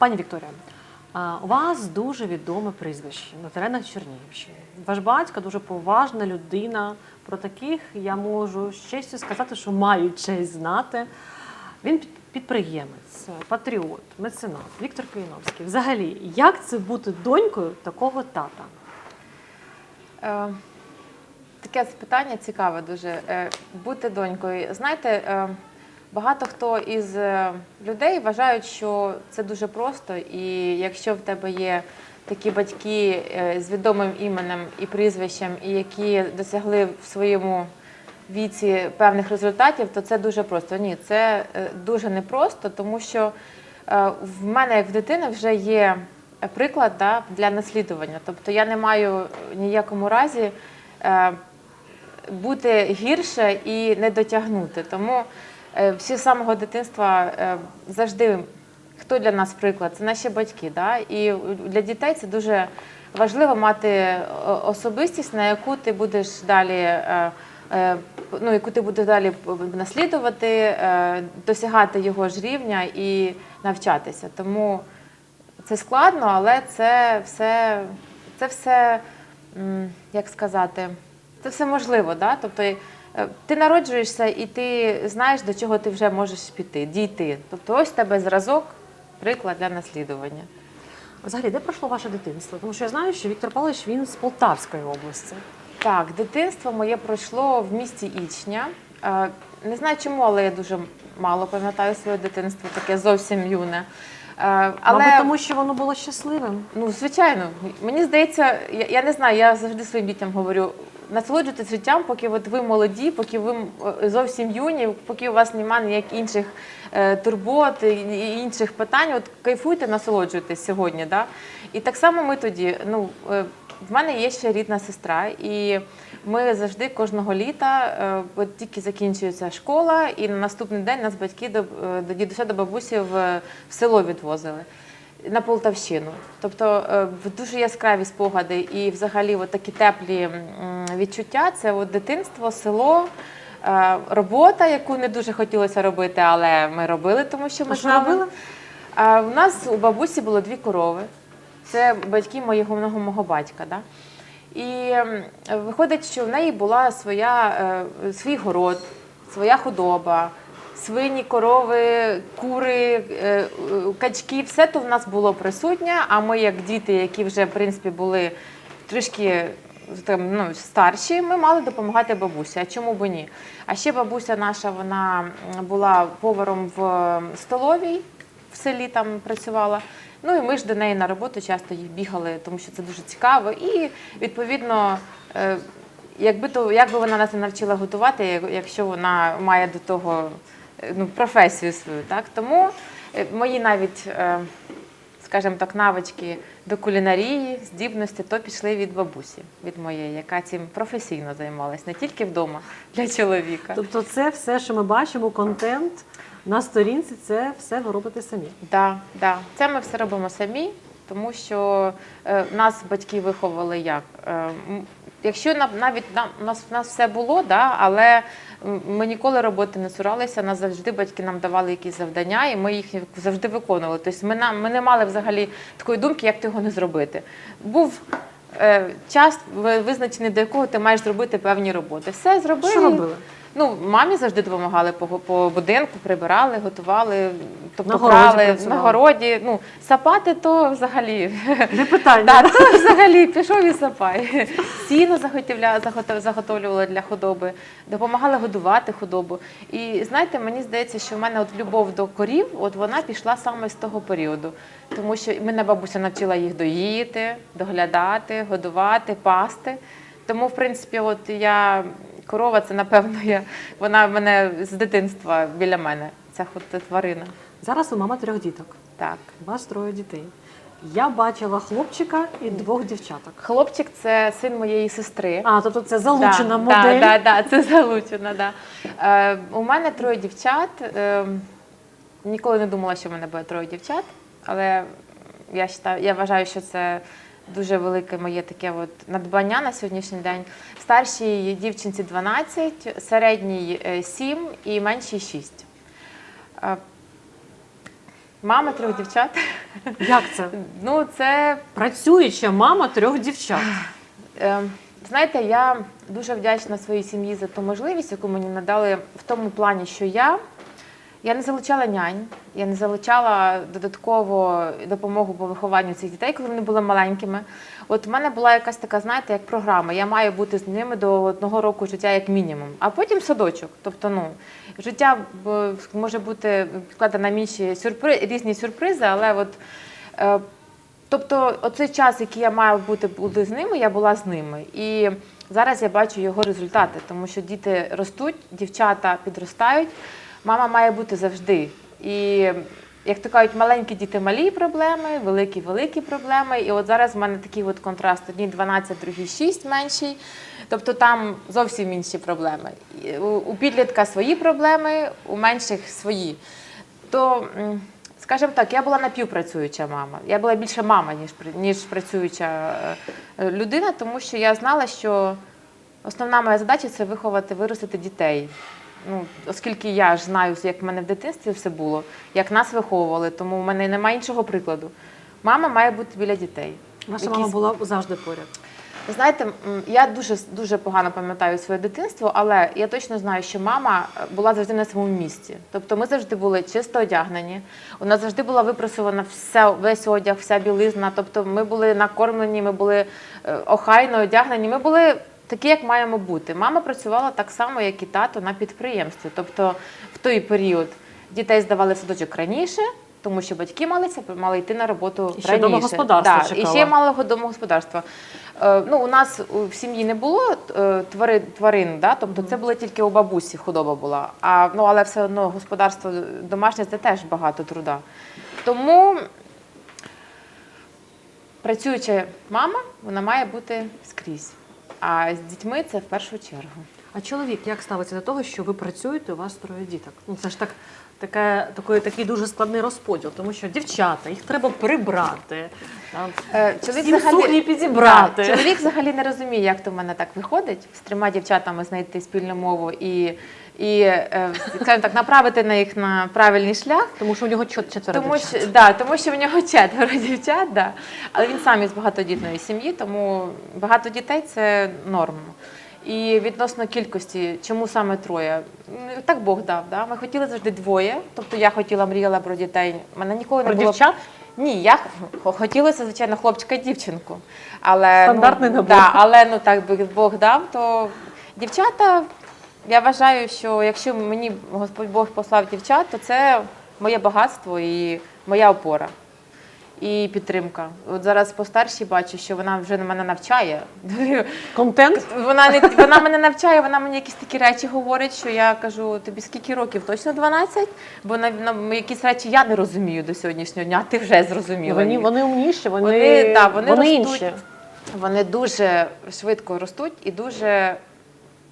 Пані Вікторія, у вас дуже відоме прізвище на теренах Чернігівщини. Ваш батько дуже поважна людина. Про таких я можу з честю сказати, що маю честь знати. Він під- підприємець, патріот, меценат, Віктор Каліновський. Взагалі, як це бути донькою такого тата? Е, Таке запитання цікаве дуже. Е, Бути донькою. Знаєте, е, багато хто із е, людей вважають, що це дуже просто, і якщо в тебе є такі батьки е, з відомим іменем і прізвищем, і які досягли в своєму віці певних результатів, то це дуже просто. Ні, це е, дуже непросто, тому що в мене, як в дитини, вже є приклад да, для наслідування. Тобто я не маю ніякому разі бути гірше і не дотягнути. Тому всі з самого дитинства е, завжди хто для нас приклад? Це наші батьки. Да? І для дітей це дуже важливо мати е, особистість, на яку ти будеш далі. е, е, Ну, яку ти будеш далі наслідувати, е, досягати його ж рівня і навчатися. Тому це складно, але це все, це все як сказати, це все можливо. Да? Тобто е, ти народжуєшся і ти знаєш, до чого ти вже можеш піти, дійти. Тобто ось тебе зразок, приклад для наслідування. Взагалі, де пройшло ваше дитинство? Тому що я знаю, що Віктор Павлович він з Полтавської області. Так, дитинство моє пройшло в місті Ічня. Е, Не знаю чому, але я дуже мало пам'ятаю своє дитинство, таке зовсім юне. Е, Але... Мабуть, тому що воно було щасливим. Ну, звичайно, мені здається, я, я не знаю, я завжди своїм дітям говорю. Насолоджуйтесь життям, поки от ви молоді, поки ви е, зовсім юні, поки у вас немає ніяких інших е, турбот і інших питань. От кайфуйте, насолоджуйтесь сьогодні. Да? І так само ми тоді. Ну, е, в мене є ще рідна сестра, і ми завжди кожного літа, от тільки закінчується школа, і на наступний день нас батьки до, до дідуся до бабусі в, в село відвозили на Полтавщину. Тобто е, в дуже яскраві спогади і взагалі от такі теплі відчуття це от дитинство, село. е, Робота, яку не дуже хотілося робити, але ми робили, тому що ми А що з вами- робили? А, У нас у бабусі було дві корови. Це батьки моєго мого, мого батька. Да? І виходить, що в неї була своя, е, свій город, своя худоба, свині, корови, кури, е, е, качки, все то в нас було присутнє. А ми, як діти, які вже в принципі були трішки там, ну, старші, ми мали допомагати бабусі. А чому б ні? А ще бабуся наша вона була поваром в столовій в селі там працювала. Ну і ми ж до неї на роботу часто бігали, тому що це дуже цікаво. І відповідно, е, якби то як би вона нас не навчила готувати, якщо вона має до того ну, професію свою, так тому е, мої навіть. е, Скажімо так, навички до кулінарії, здібності, то пішли від бабусі, від моєї, яка цим професійно займалась, не тільки вдома для чоловіка. Тобто, це все, що ми бачимо, контент на сторінці, це все ви робите самі. Да, да. Це ми все робимо самі, тому що е, нас батьки виховали як. Е, якщо на- навіть нам, у нас, у нас все було, да, але ми ніколи роботи не цуралися, нас завжди батьки нам давали якісь завдання, і ми їх завжди виконували. Тобто ми, нам ми не мали взагалі такої думки, як його не зробити. Був е, час визначений, до якого ти маєш зробити певні роботи. Все зробили. Що робили? Ну, мамі завжди допомагали по, по будинку, прибирали, готували, тобто На городі прали працювали. на городі. Ну, сапати то взагалі. Не питання. Да, то взагалі пішов і сапай. Сіно заготовля, заготов- заготовлювали для худоби, допомагали годувати худобу. І знаєте, мені здається, що в мене от любов до корів, от вона пішла саме з того періоду. Тому що мене бабуся навчила їх доїти, доглядати, годувати, пасти. Тому, в принципі, от я корова, це напевно я, вона в мене з дитинства біля мене. Ця тварина. Зараз ви мама трьох діток. Так. У вас троє дітей. Я бачила хлопчика і двох дівчаток. Хлопчик це син моєї сестри. А, тобто це залучена да, модель. Да, да, да, це залучена, да. Е, у мене троє дівчат. Е, ніколи не думала, що в мене буде троє дівчат, але я, считаю, я вважаю, що це дуже велике моє таке от надбання на сьогоднішній день. Старшій дівчинці 12, середній е, 7 і меншій 6. Е, мама трьох дівчат. Як це? Ну, це Працююча мама трьох дівчат. Е, Знаєте, я дуже вдячна своїй сім'ї за ту можливість, яку мені надали в тому плані, що я, я не залучала нянь, я не залучала додатково допомогу по вихованню цих дітей, коли вони були маленькими. От в мене була якась така, знаєте, як програма. Я маю бути з ними до одного року життя як мінімум, а потім садочок. Тобто, ну життя може бути вкладено на інші сюрпри... різні сюрпризи, але от. е, Тобто, оцей час, який я маю бути бути з ними, я була з ними. І зараз я бачу його результати, тому що діти ростуть, дівчата підростають. Мама має бути завжди. І як то кажуть, маленькі діти малі проблеми, великі великі проблеми. І от зараз в мене такий от контраст: одні 12, другі 6 менші. Тобто там зовсім інші проблеми. У підлітка свої проблеми, у менших свої. То Скажімо так, я була напівпрацююча мама. Я була більше мама, ніж, ніж працююча е, людина, тому що я знала, що основна моя задача це виховати, виростити дітей. Ну, оскільки я ж знаю, як в мене в дитинстві все було, як нас виховували, тому в мене немає іншого прикладу. Мама має бути біля дітей. Ваша Якісь- мама була завжди поряд. знаєте, я дуже дуже погано пам'ятаю своє дитинство, але я точно знаю, що мама е, була завжди на своєму місці. Тобто ми завжди були чисто одягнені. У нас завжди була випрасована вся, весь одяг, вся білизна. Тобто ми були накормлені, ми були е, охайно одягнені. Ми були такі, як маємо бути. Мама працювала так само, як і тато на підприємстві. Тобто в той період дітей здавали в садочок раніше. Тому що батьки мали, це- мали йти на роботу І ще раніше. домогосподарство Да, і ще малого домогосподарства. Е, ну, у нас в сім'ї не було е, тварин, тварин да? тобто це було тільки у бабусі худоба була. А, ну, але все одно господарство домашнє це теж багато труда. Тому працююча мама, вона має бути скрізь. А з дітьми це в першу чергу. А чоловік як ставиться до того, що ви працюєте, у вас троє діток? Ну це ж так. Таке, такий, такий дуже складний розподіл, тому що дівчата, їх треба прибрати, там, Е, Чоловік всім сукні підібрати. Чоловік взагалі не розуміє, як то в мене так виходить з трьома дівчатами знайти спільну мову і, і е, скажімо так, направити на їх на правильний шлях. Тому що у нього четверо Тому дівчат. що, да, тому що в нього четверо дівчат, да. але він сам із багатодітної сім'ї, тому багато дітей це норма. І відносно кількості, чому саме троє? Так Бог дав. Да? Ми хотіли завжди двоє. Тобто я хотіла, мріяла про дітей. Мене ніколи Про не було дівчат? ні, я хотілося, звичайно, хлопчика і дівчинку. Але, Стандартний ну, набор. Да, але ну так би Бог дав, то дівчата, я вважаю, що якщо мені Господь Бог послав дівчат, то це моє багатство і моя опора. І підтримка. От зараз по старшій бачу, що вона вже на мене навчає. Контент? Вона не вона мене навчає, вона мені якісь такі речі говорить, що я кажу, тобі скільки років? Точно 12? Бо на, на якісь речі я не розумію до сьогоднішнього дня, а ти вже зрозуміла. Вони, вони умніші, вони, Вони, да, вони, ростуть, інші. Вони дуже швидко ростуть і дуже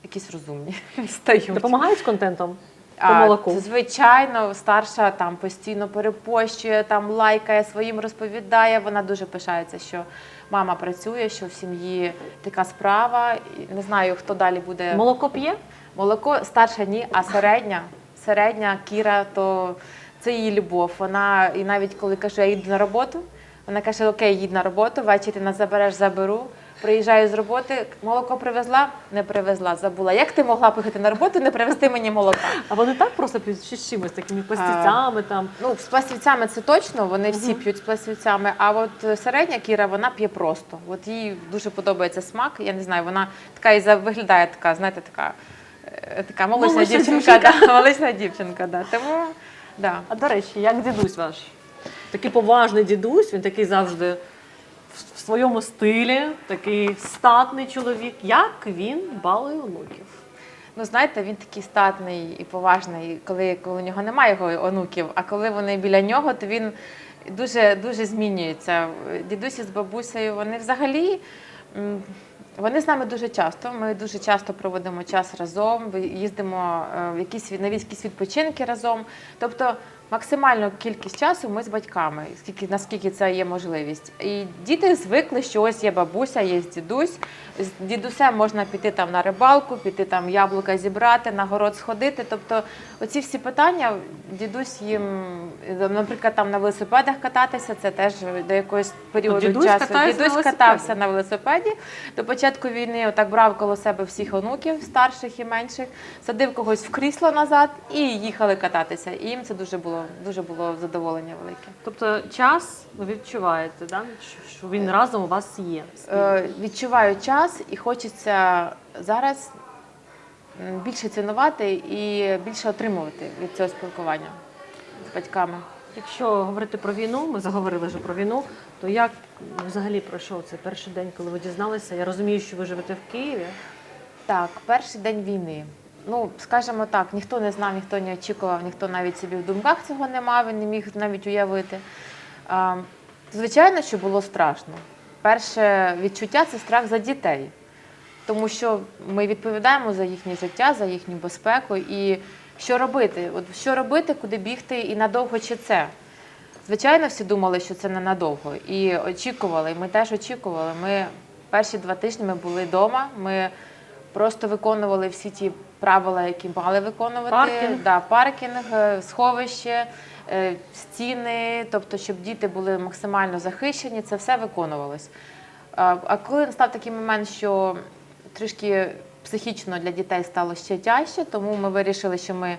якісь розумні стають. Допомагають з контентом по А, молоку. Звичайно, старша там постійно перепощує, там лайкає, своїм розповідає. Вона дуже пишається, що мама працює, що в сім'ї така справа. Не знаю, хто далі буде. Молоко п'є? Молоко старша ні, а середня. Середня Кіра, то це її любов. Вона і навіть коли каже, я їду на роботу, вона каже: Окей, їдь на роботу, ввечері нас забереш, заберу. Приїжджаю з роботи, молоко привезла, не привезла, забула. Як ти могла поїхати на роботу, не привезти мені молока? А вони так просто п'ють чи з чимось такими пластицями там. Ну, з пластівцями це точно, вони всі п'ють з пластівцями. А от е, середня Кіра, вона п'є просто. От їй дуже подобається смак. Я не знаю, вона така і виглядає така, знаєте, така, е, така молочна, Молочна дівчинка. Да, молочна дівчинка, да. Тому да. А до речі, як дідусь ваш? Такий поважний дідусь, він такий завжди своєму стилі, такий статний чоловік. Як він балує онуків? Ну, знаєте, він такий статний і поважний, коли, коли у нього немає його онуків, а коли вони біля нього, то він дуже, дуже змінюється. Дідусі з бабусею, вони взагалі. Вони з нами дуже часто. Ми дуже часто проводимо час разом, їздимо е, в якісь на якісь відпочинки разом. Тобто максимальну кількість часу ми з батьками, скільки наскільки це є можливість. І діти звикли, що ось є бабуся, є дідусь. З дідусем можна піти там на рибалку, піти там яблука зібрати, на город сходити. Тобто, оці всі питання дідусь їм, наприклад, там на велосипедах кататися, це теж до якогось періоду дідусь часу. катається на Дідусь катався на велосипеді. До початку війни отак брав коло себе всіх онуків, старших і менших, садив когось в крісло назад і їхали кататися. І їм це дуже було дуже було задоволення велике. Тобто час ви відчуваєте, да? що- що він разом у вас є. Е, відчуваю час і хочеться зараз більше цінувати і більше отримувати від цього спілкування з батьками. Якщо говорити про війну, ми заговорили вже про війну, то як взагалі пройшов цей перший день, коли ви дізналися? Я розумію, що ви живете в Києві. Так, перший день війни. Ну, скажімо так, ніхто не знав, ніхто не очікував, ніхто навіть собі в думках цього не мав, він не міг навіть уявити. Звичайно, що було страшно. Перше відчуття це страх за дітей, тому що ми відповідаємо за їхнє життя, за їхню безпеку. І що робити? От що робити, куди бігти і надовго чи це? Звичайно, всі думали, що це ненадовго. І очікували. і Ми теж очікували. Ми перші два тижні ми були вдома. Ми просто виконували всі ті правила, які мали виконувати. Паркінг. Да, паркінг, е, сховище, е, стіни, тобто, щоб діти були максимально захищені, це все виконувалось. А коли настав такий момент, що трішки психічно для дітей стало ще тяжче, тому ми вирішили, що ми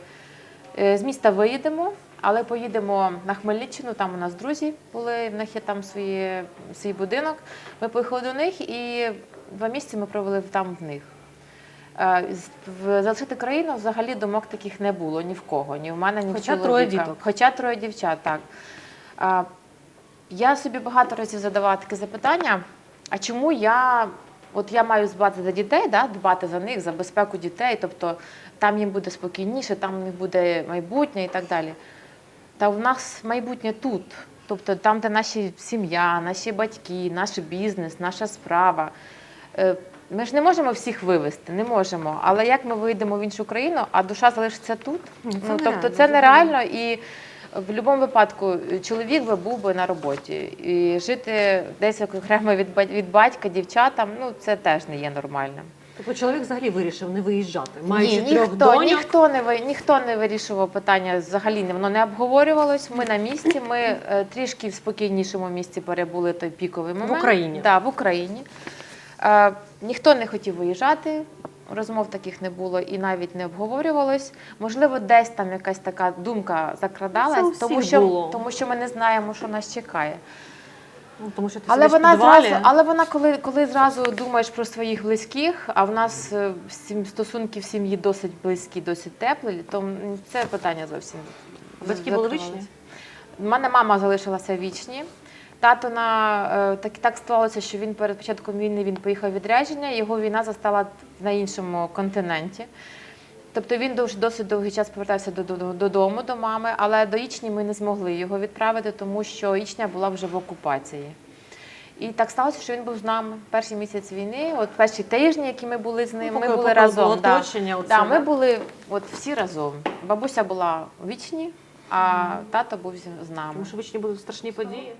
Е, З міста виїдемо, але поїдемо на Хмельниччину. Там у нас друзі були, в них є там свої, свій будинок. Ми поїхали до них і два місяці ми провели там в них. Е, в- Залишити країну взагалі думок таких не було ні в кого, ні в мене, ні в Хоча чоловіка. троє діток. Хоча троє дівчат, так. А, Я собі багато разів задавала таке запитання: а чому я, от я маю дбати за дітей, да, дбати за них, за безпеку дітей, тобто там їм буде спокійніше, там у них буде майбутнє і так далі. Та в нас майбутнє тут. Тобто там, де наша сім'я, наші батьки, наш бізнес, наша справа. Е, Ми ж не можемо всіх вивезти, не можемо. Але як ми вийдемо в іншу країну, а душа залишиться тут? Це ну, тобто це нереально і в будь-якому випадку чоловік би був би на роботі. І жити десь окремо від від батька, дівчатам, ну це теж не є нормальним. Тобто чоловік взагалі вирішив не виїжджати. Маючи Ні, трьох ніхто, доньок. ніхто не ніхто не вирішував питання. Взагалі воно не обговорювалось. Ми на місці. Ми е, трішки в спокійнішому місці перебули той піковий момент. Україні? Да, в Україні. Ніхто не хотів виїжджати. Розмов таких не було і навіть не обговорювалось. Можливо, десь там якась така думка закрадалась, тому що, було. тому що ми не знаємо, що нас чекає. Ну, тому що ти Але вона зразу, але вона, коли, коли зразу думаєш про своїх близьких, а в нас е, стосунки в сім'ї досить близькі, досить теплі, то це питання зовсім. Батьки були вічні? У мене мама залишилася вічні. Тато на е, так, так склалося, що він перед початком війни він поїхав відрядження. Його війна застала на іншому континенті. Тобто він досить довгий час повертався до- до- додому, до мами, але до Ічні ми не змогли його відправити, тому що Ічня була вже в окупації. І так сталося, що він був з нами перший місяць війни, от перші тижні, які ми були з ним, Ну, ми були разом. було да. Да, ми були от всі разом. Бабуся була в Ічні, а тато був з- нами. Тому що вічні будуть страшні події.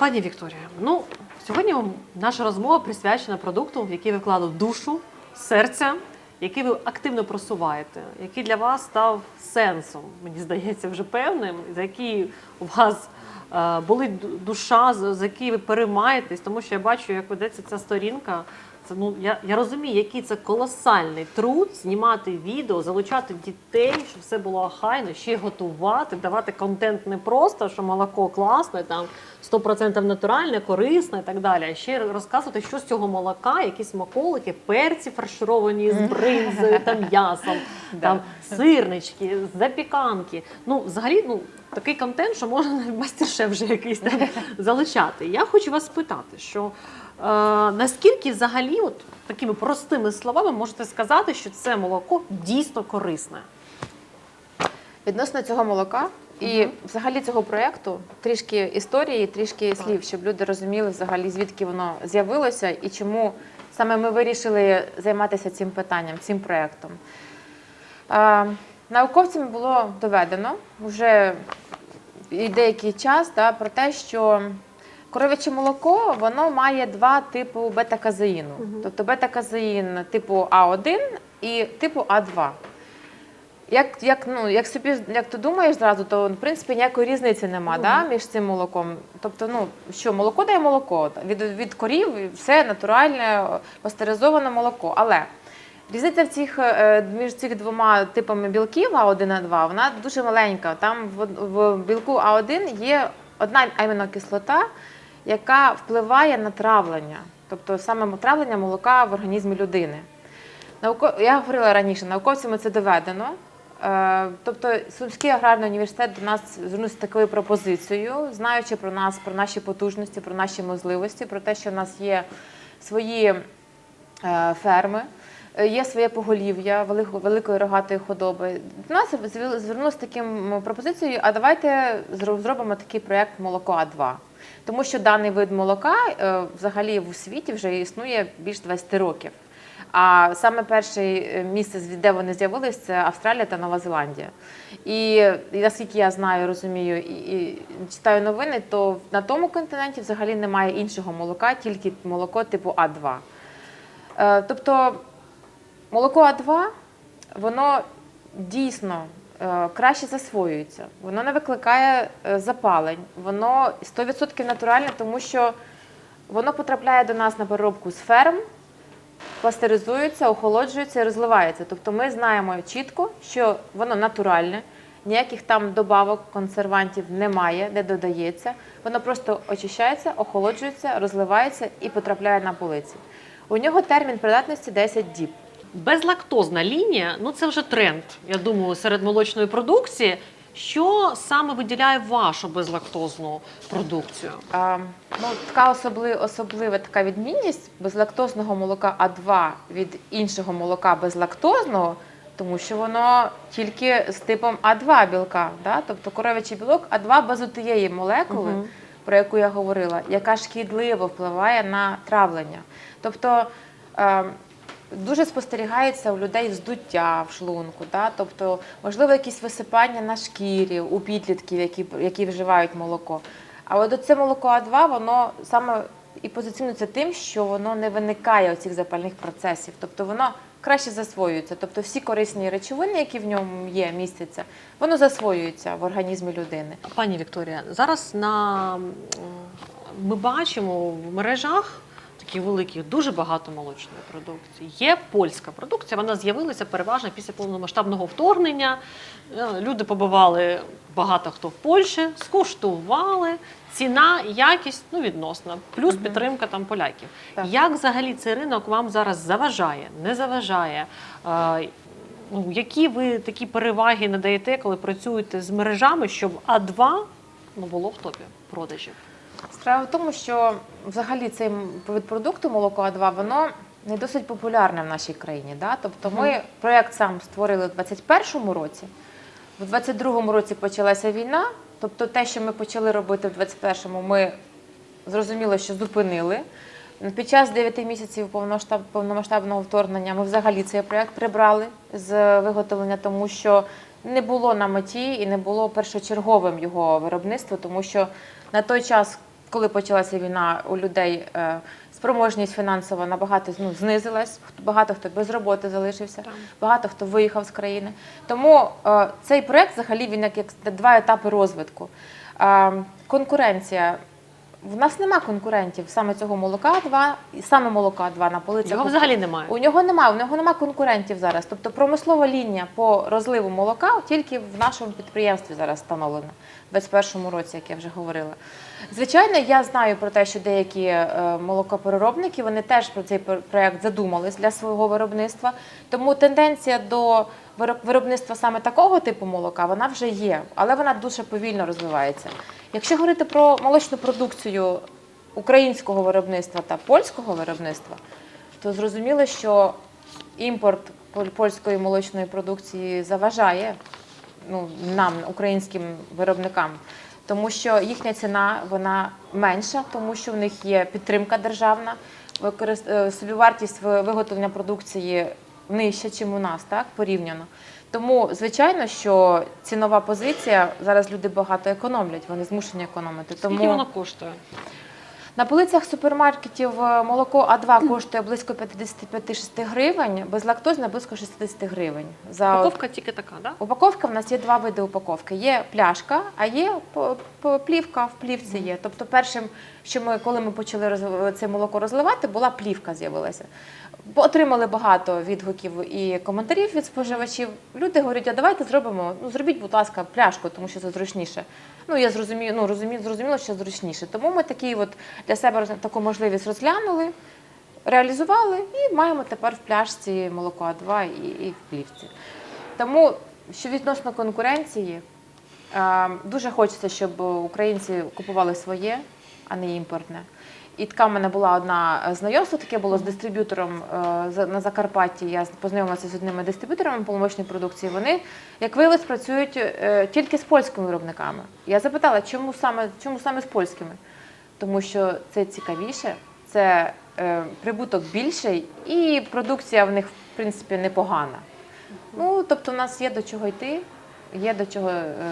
Пані Вікторія, ну сьогодні наша розмова присвячена продукту, в який ви вклали душу, серця, який ви активно просуваєте, який для вас став сенсом, мені здається, вже певним, за який у вас е, болить душа, за який ви переймаєтесь, тому що я бачу, як ведеться ця сторінка. Це, ну, я, я розумію, який це колосальний труд знімати відео, залучати дітей, щоб все було охайно, ще й готувати, давати контент не просто, що молоко класне, там 100% натуральне, корисне і так далі. А ще розказувати, що з цього молока, якісь смаколики, перці фаршировані з бринзою та м'ясом, там сирнички, запіканки. Ну, взагалі, ну. Такий контент, що можна на мастер-шеф вже якийсь там залишати. Я хочу вас спитати, що наскільки взагалі, от такими простими словами, можете сказати, що це молоко дійсно корисне? Відносно цього молока і взагалі цього проєкту трішки історії, трішки слів, щоб люди розуміли взагалі, звідки воно з'явилося і чому саме ми вирішили займатися цим питанням, цим проєктом. Е, Науковцями було доведено вже і деякий час да, про те, що коров'яче молоко воно має два типи бета-казеїну. Тобто бета-казеїн типу А1 і типу А2. Як, як, ну, як собі як ти думаєш зразу, то в принципі ніякої різниці нема Мгм. да, між цим молоком. Тобто, ну що, молоко дає молоко. Від, від корів все натуральне, пастеризоване молоко. Але різниця в цих, е, між цих двома типами білків А1 А2, вона дуже маленька. Там в, в білку А1 є одна амінокислота, яка впливає на травлення, тобто саме травлення молока в організмі людини. Я говорила раніше, науковцями це доведено. Е, Тобто Сумський аграрний університет до нас звернувся такою пропозицією, знаючи про нас, про наші потужності, про наші можливості, про те, що в нас є свої е, ферми, е, є своє поголів'я великої, рогатої худоби. До нас звернулися таким пропозицією, а давайте зробимо такий проєкт молоко А2. Тому що даний вид молока е, взагалі в світі вже існує більш 20 років. А саме перше е, місце, де вони з'явилися, це Австралія та Нова Зеландія. І, наскільки я знаю, розумію і, і читаю новини, то на тому континенті взагалі немає іншого молока, тільки молоко типу А2. Е, тобто молоко А2, воно дійсно краще засвоюється, воно не викликає е, запалень, воно 100% натуральне, тому що воно потрапляє до нас на переробку з ферм, пастеризується, охолоджується і розливається. Тобто ми знаємо чітко, що воно натуральне, ніяких там добавок, консервантів немає, не додається. Воно просто очищається, охолоджується, розливається і потрапляє на полиці. У нього термін придатності 10 діб. Безлактозна лінія ну це вже тренд, я думаю, серед молочної продукції. Що саме виділяє вашу безлактозну продукцію? А, ну, така особли, особлива така відмінність безлактозного молока А2 від іншого молока безлактозного, тому що воно тільки з типом А2 білка. Да? Тобто коров'ячий білок А2 без тієї молекули, Мгм. про яку я говорила, яка шкідливо впливає на травлення. Тобто е, дуже спостерігається у людей вздуття в шлунку, да? тобто, можливо, якісь висипання на шкірі у підлітків, які, які вживають молоко. А от це молоко А2, воно саме і позиціонується тим, що воно не виникає оцих запальних процесів, тобто воно краще засвоюється. Тобто всі корисні речовини, які в ньому є, містяться, воно засвоюється в організмі людини. Пані Вікторія, зараз на ми бачимо в мережах таких великих дуже багато молочної продукції. Є польська продукція, вона з'явилася переважно після повномасштабного вторгнення. Е, Люди побували багато хто в Польщі, скуштували. Ціна, якість ну відносна, плюс Мгм. підтримка там поляків. Так. Як взагалі цей ринок вам зараз заважає, не заважає? Е, Ну, які ви такі переваги надаєте, коли працюєте з мережами, щоб А2 ну, було в топі продажів? Справа в тому, що взагалі цей вид продукту молоко А2, воно не досить популярне в нашій країні. Да? Тобто ми проєкт сам створили у 2021 році, в 2022 році почалася війна. Тобто те, що ми почали робити в 2021-му, ми зрозуміло, що зупинили. Під час 9 місяців повномасштабного вторгнення ми взагалі цей проєкт прибрали з виготовлення, тому що не було на меті і не було першочерговим його виробництво, тому що на той час, коли почалася війна, у людей е, спроможність фінансова набагато ну, знизилась. Багато хто без роботи залишився, Так. багато хто виїхав з країни. Тому е, цей проект взагалі він як, як два етапи розвитку. Е, конкуренція в нас нема конкурентів саме цього молока 2, і саме молока 2 на полицях. Його взагалі немає. У нього немає, у нього немає конкурентів зараз. Тобто промислова лінія по розливу молока тільки в нашому підприємстві зараз встановлена в 2021 році, як я вже говорила. Звичайно, я знаю про те, що деякі е, молокопереробники вони теж про цей пр- проект задумались для свого виробництва. Тому тенденція до вироб- виробництва саме такого типу молока вона вже є, але вона дуже повільно розвивається. Якщо говорити про молочну продукцію українського виробництва та польського виробництва, то зрозуміло, що імпорт поль- польської молочної продукції заважає ну, нам, українським виробникам, тому що їхня ціна вона менша, тому що в них є підтримка державна, е, собівартість виготовлення продукції нижча, ніж у нас, так, порівняно. Тому, звичайно, що цінова позиція зараз люди багато економлять, вони змушені економити. Тому... Скільки вона коштує? На полицях супермаркетів е, молоко А2 коштує близько 55-6 гривень, безлактозне близько 60 гривень. За Упаковка тільки така, да? Упаковка в нас є два види упаковки. Є пляшка, а є плівка в плівці є. Тобто, першим, що ми, коли ми почали це молоко розливати, була плівка з'явилася. Отримали багато відгуків і коментарів від споживачів. Люди говорять, а давайте зробимо, ну зробіть, будь ласка, пляшку, тому що це зручніше. Ну я зрозумію, ну розумію, зрозуміло, що зручніше. Тому ми такі от для себе таку можливість розглянули, реалізували і маємо тепер в пляшці молоко А2 і, і в плівці. Тому, що відносно конкуренції, е, дуже хочеться, щоб українці купували своє, а не імпортне. І така в мене була одна е, знайомство, таке було з дистриб'ютором е, на Закарпатті. Я познайомилася з одними дистриб'юторами полуночної продукції. Вони, як виявилось, працюють е, тільки з польськими виробниками. Я запитала, чому саме, чому саме з польськими? Тому що це цікавіше, це прибуток більший, і продукція в них, в принципі, непогана. Ну, тобто, у нас є до чого йти, є до чого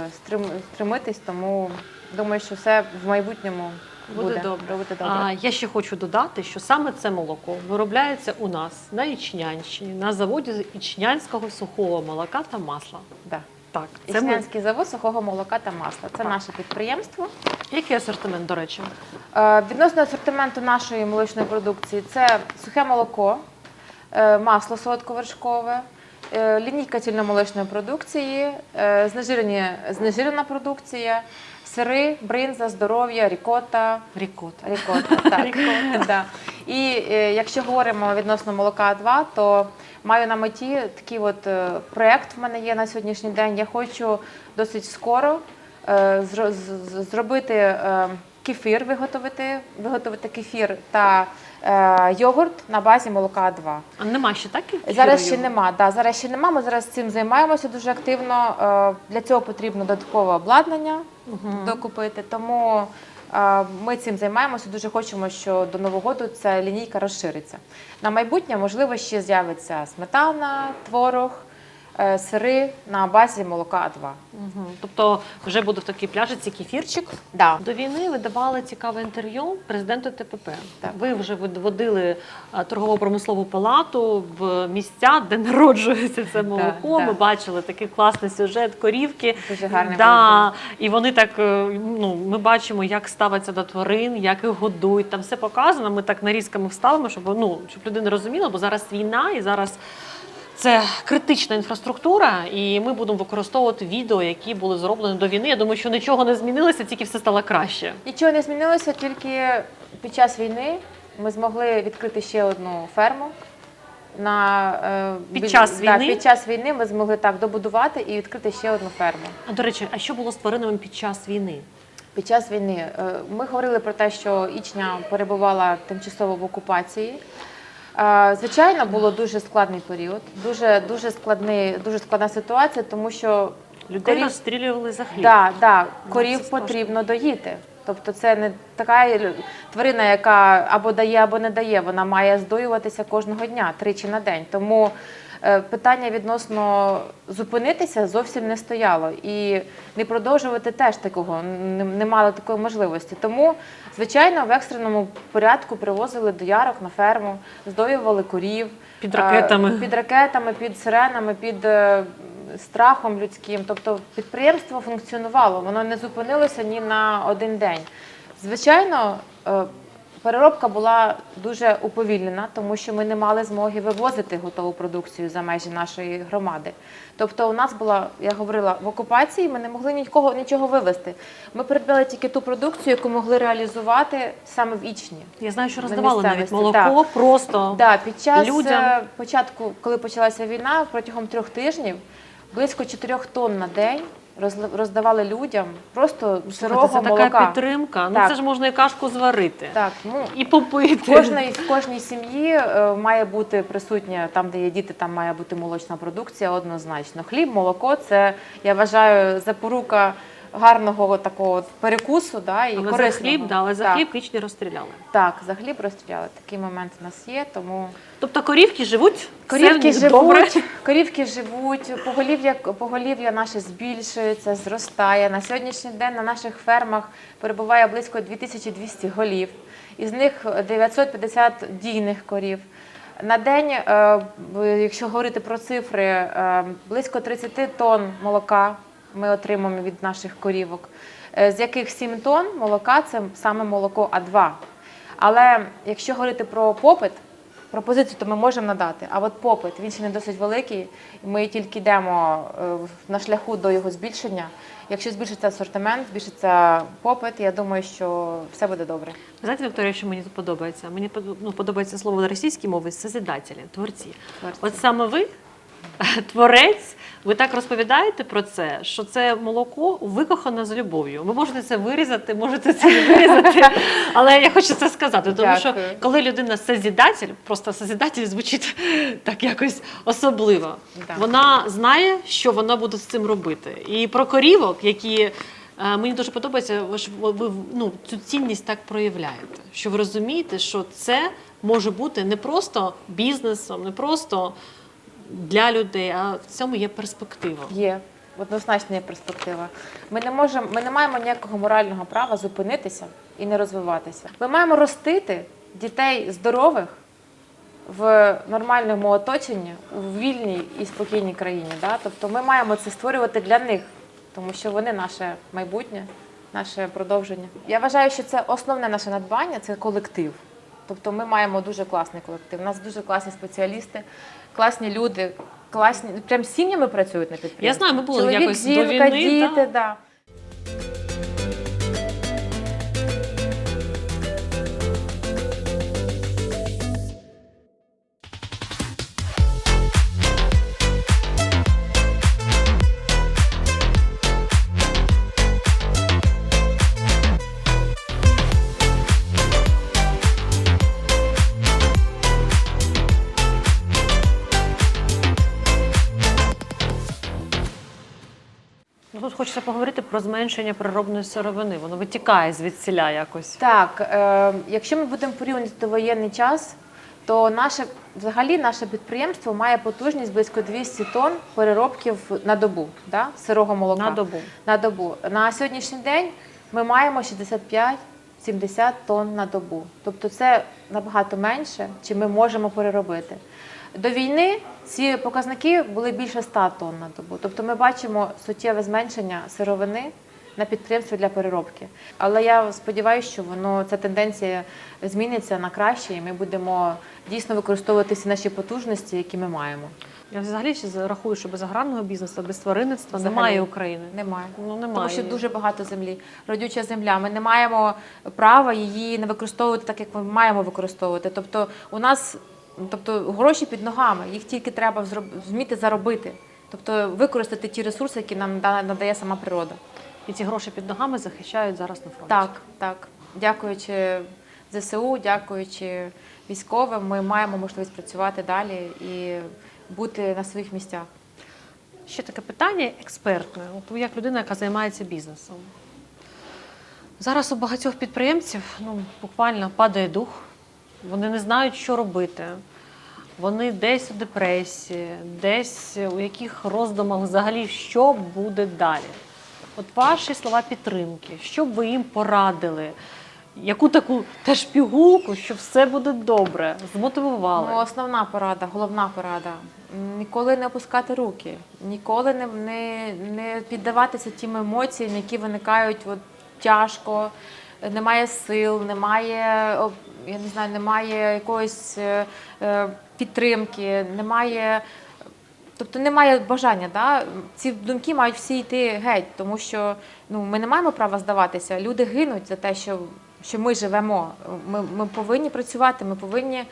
стрим- стремитись, тому думаю, що все в майбутньому Буде буде, добре. буде добре. А я ще хочу додати, що саме це молоко виробляється у нас на Ічнянщині, на заводі з ічнянського сухого молока та масла. Да. Так, це ми... Ічнянський завод сухого молока та масла. Це Так. наше підприємство. Який асортимент, до речі? Е, Відносно асортименту нашої молочної продукції, це сухе молоко, е, масло солодковершкове, е, лінійка цільномолочної продукції, е, знежирені, знежирена продукція, сири, бринза, здоров'я, рікота. Рікота. Рікота, так. Да. І е, якщо говоримо відносно молока 2, то маю на меті такий от е, проект в мене є на сьогоднішній день. Я хочу досить скоро е, зро- з- з- зробити е, кефір, виготовити, виготовити кефір та йогурт на базі молока 2. А нема ще так? Зараз ще нема. Да, зараз ще нема. Ми зараз цим займаємося дуже активно. Е, Для цього потрібно додаткове обладнання угу. докупити. Тому е, ми цим займаємося. Дуже хочемо, що до нового року ця лінійка розшириться. На майбутнє, можливо, ще з'явиться сметана, творог, е, сири на базі молока А2. Мгм. Тобто вже буде в такій пляшиці кефірчик. Да. До війни ви давали цікаве інтерв'ю президенту ТПП. Так. Ви вже водили е, торгово-промислову палату в місця, де народжується це молоко. да. Ми бачили такий класний сюжет корівки. Дуже гарний Да, і вони так, е, ну, ми бачимо, як ставиться до тварин, як їх годують. Там все показано. Ми так нарізками вставимо, щоб ну щоб людина розуміла, бо зараз війна і зараз. Це критична інфраструктура, і ми будемо використовувати відео, які були зроблені до війни. Я думаю, що нічого не змінилося, тільки все стало краще. Нічого не змінилося, тільки під час війни ми змогли відкрити ще одну ферму. На, е, Під біль- час да, війни? під час війни ми змогли так добудувати і відкрити ще одну ферму. А до речі, а що було з тваринами під час війни? Під час війни е, ми говорили про те, що Ічня перебувала тимчасово в окупації. Звичайно, було дуже складний період, дуже дуже складний, дуже складна ситуація, тому що Людей корів- розстрілювали за хліб. Да, да, Ну, корів потрібно доїти. Тобто це не така тварина, яка або дає, або не дає. Вона має здоюватися кожного дня, тричі на день. Тому е, питання відносно зупинитися зовсім не стояло. І не продовжувати теж такого, не, не мало такої можливості. Тому, звичайно, в екстреному порядку привозили доярок на ферму, здоювали корів. Під Е, ракетами. Під ракетами, під сиренами, під е, страхом людським. Тобто підприємство функціонувало, воно не зупинилося ні на один день. Звичайно, е, переробка була дуже уповільнена, тому що ми не мали змоги вивозити готову продукцію за межі нашої громади. Тобто, у нас була, я говорила, в окупації ми не могли нікого нічого вивезти. Ми придбали тільки ту продукцію, яку могли реалізувати саме в Ічні. Я знаю, що На роздавали навіть місцевості, молоко просто. Да, під час людям. е, початку, коли почалася війна, протягом трьох тижнів близько 4 тонн на день роздавали людям просто Слухайте, сирого це така молока. підтримка. Ну Так. це ж можна і кашку зварити, Так, ну і попити. в кожної, в кожній сім'ї е, має бути присутня там, де є діти, там має бути молочна продукція однозначно. Хліб, молоко це я вважаю запорука гарного такого перекусу, да, і Але за хліб, да, але за так, хліб кічні розстріляли. Так, за хліб розстріляли. Такий момент у нас є, тому. Тобто корівки живуть, Корівки них живуть, добре. корівки живуть, поголів'я, поголів'я наше збільшується, зростає. На сьогоднішній день на наших фермах перебуває близько 2200 голів, із них 950 дійних корів. На день, е, якщо говорити про цифри, е, близько 30 тонн молока ми отримуємо від наших корівок, е, з яких 7 тонн молока це саме молоко А2. Але якщо говорити про попит, пропозицію, то ми можемо надати. А от попит він ще не досить великий. і Ми тільки йдемо е, на шляху до його збільшення. Якщо збільшиться асортимент, збільшиться попит, я думаю, що все буде добре. Знаєте, Вікторія, що мені тут подобається? Мені ну, подобається слово на російській мові созидателі, творці. Творці. От саме ви, творець, ви так розповідаєте про це, що це молоко викохане з любов'ю. Ви можете це вирізати, можете це не вирізати, але я хочу це сказати. Тому що коли людина созидатель, просто созидатель звучить так якось особливо. Да. Вона знає, що вона буде з цим робити. І про корівок, які е, мені дуже подобається, ви, ви, ну, цю цінність так проявляєте. Що ви розумієте, що це може бути не просто бізнесом, не просто для людей, а в цьому є перспектива. Є однозначно є перспектива. Ми не можемо, ми не маємо ніякого морального права зупинитися і не розвиватися. Ми маємо ростити дітей здорових в нормальному оточенні, у вільній і спокійній країні. Да? Тобто ми маємо це створювати для них, тому що вони наше майбутнє, наше продовження. Я вважаю, що це основне наше надбання це колектив. Тобто ми маємо дуже класний колектив. У нас дуже класні спеціалісти, класні люди, класні прям сім'ями працюють на підприємстві. Я знаю, ми були Чоловік, якось до жінка, війни, діти, да. да. Про зменшення переробної сировини. Воно витікає звідсіля якось. Так, е, якщо ми будемо порівнювати довоєнний час, то наше взагалі наше підприємство має потужність близько 200 тонн переробків на добу, да, сирого молока. На добу. На добу. На сьогоднішній день ми маємо 65-70 тонн на добу. Тобто це набагато менше, чим ми можемо переробити. До війни ці показники були більше 100 тонн на добу. Тобто ми бачимо суттєве зменшення сировини на підприємстві для переробки. Але я сподіваюся, що воно ця тенденція зміниться на краще, і ми будемо дійсно використовувати всі наші потужності, які ми маємо. Я взагалі ще рахую, що без аграрного бізнесу, без тваринництва Взагалі. немає України. Немає. Ну немає. Тому що дуже багато землі, родюча земля. Ми не маємо права її не використовувати так, як ми маємо використовувати. Тобто, у нас тобто, гроші під ногами, їх тільки треба вміти заробити. Тобто використати ті ресурси, які нам надає сама природа. І ці гроші під ногами захищають зараз на фронті. Так, так. Дякуючи ЗСУ, дякуючи військовим, ми маємо можливість працювати далі і бути на своїх місцях. Ще таке питання експертне. От як людина, яка займається бізнесом. Зараз у багатьох підприємців ну, буквально падає дух, вони не знають, що робити. Вони десь у депресії, десь у яких роздумах взагалі, що буде далі. От ваші слова підтримки, що б ви їм порадили? Яку таку теж пігулку, що все буде добре, змотивували? Ну, основна порада, головна порада. Ніколи не опускати руки, ніколи не, не, не піддаватися тим емоціям, які виникають от, тяжко. немає сил, немає я не знаю, немає якоїсь е, е, підтримки, немає. Тобто немає бажання, да? ці думки мають всі йти геть, тому що ну, ми не маємо права здаватися. Люди гинуть за те, що, що ми живемо. Ми, ми повинні працювати, ми повинні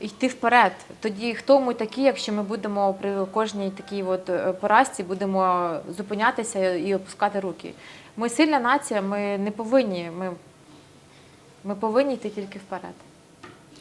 йти вперед. Тоді хто ми такі, якщо ми будемо при кожній такій от е, поразці будемо зупинятися і опускати руки. Ми сильна нація, ми не повинні, ми, ми повинні йти тільки вперед.